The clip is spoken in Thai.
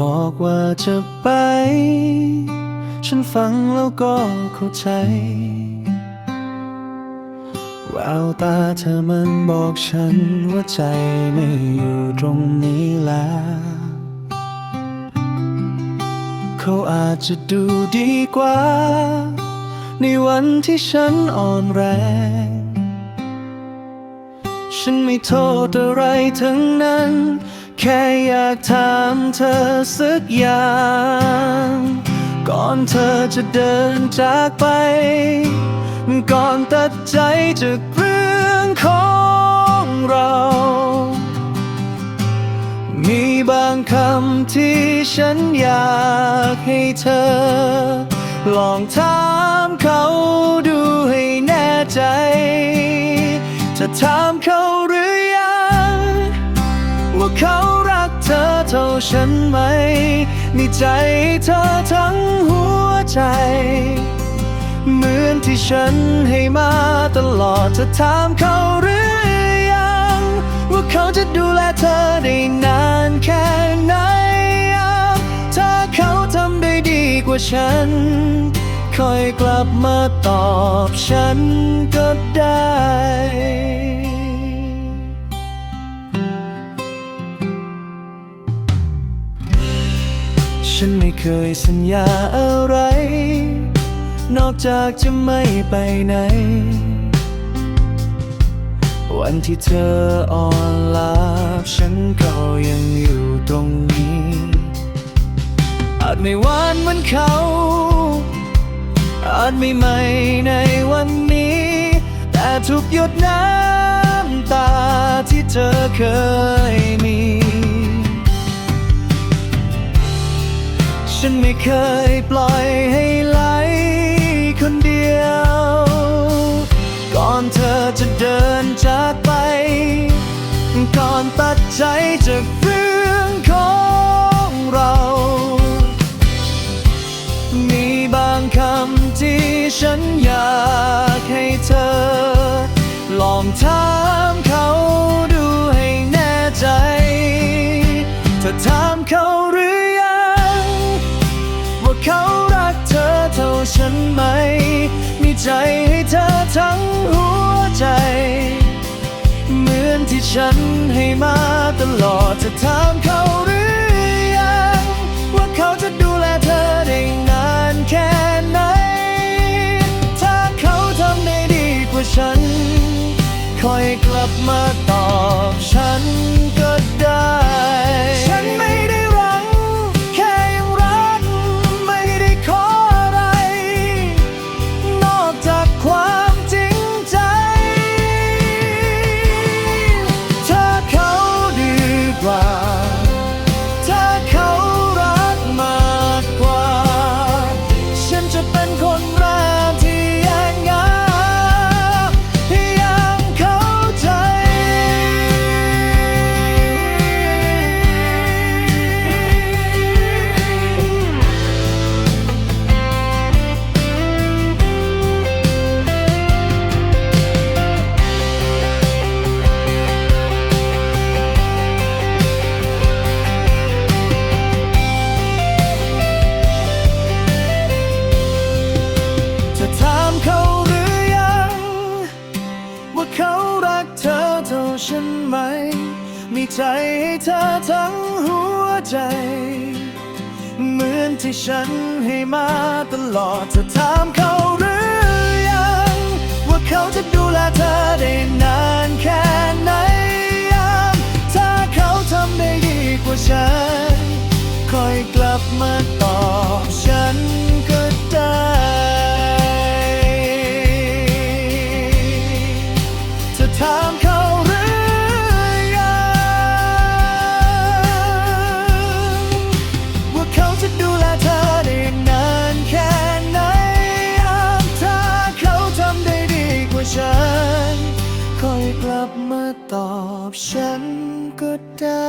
บอกว่าจะไป ฉันฟังแล้วก็เข้าใจ แววตาเธอมันบอกฉันว่าใจไม่อยู่ตรงนี้แล้ว เขาอาจจะดูดีกว่า ในวันที่ฉันอ่อนแรง ฉันไม่โทษอะไรทั้งนั้น แค่อยากถามเธอสักอย่าง ก่อนเธอจะเดินจากไป ก่อนตัดใจจากเรื่องของเรา มีบางคำที่ฉันอยากให้เธอ ลองถามเขาดูให้แน่ใจ จะถามเขา ฉันไหม มีใจเธอทั้งหัวใจ เหมือนที่ฉันให้มาตลอดจะถามเขาหรือยัง ว่าเขาจะดูแลเธอได้นานแค่ไหน ถ้าเขาทำได้ดีกว่าฉันคอยกลับมาตอบฉันก็ได้ ฉันไม่เคยสัญญาอะไร นอกจากจะไม่ไปไหน วันที่เธออ่อนลาฉันก็ยังอยู่ตรงนี้ อาจไม่หวานเหมือนเขา อาจไม่ใหม่ในวันนี้ แต่ทุกหยดน้ำตาที่เธอเคยมี ฉันไม่เคยปล่อยให้ไหลคนเดียว ก่อนเธอจะเดินจากไป ก่อนตัดใจจากเรื่องของเรา มีบางคำที่ฉันอยากให้เธอ ลองถามเขาดูให้แน่ใจ เธอถามเขาหรือ ใจให้เธอทั้งหัวใจ เหมือนที่ฉันให้มาตลอดจะถามเขาหรือยัง ว่าเขาจะดูแลเธอได้นานแค่ไหน ถ้าเขาทำได้ดีกว่าฉัน คอยกลับมาตอบฉันก็ได้ นไหม มีใจให้เธอทั้งหัวใจ เหมือนที่ฉันให้มาตลอดจะถามเขาหรือยัง ว่าเขาจะดูแลเธอได้นานแค่ไหนถ้าเขาทำได้ดีกว่าฉัน คอยกลับมาต่อ ตอบฉันก็ได้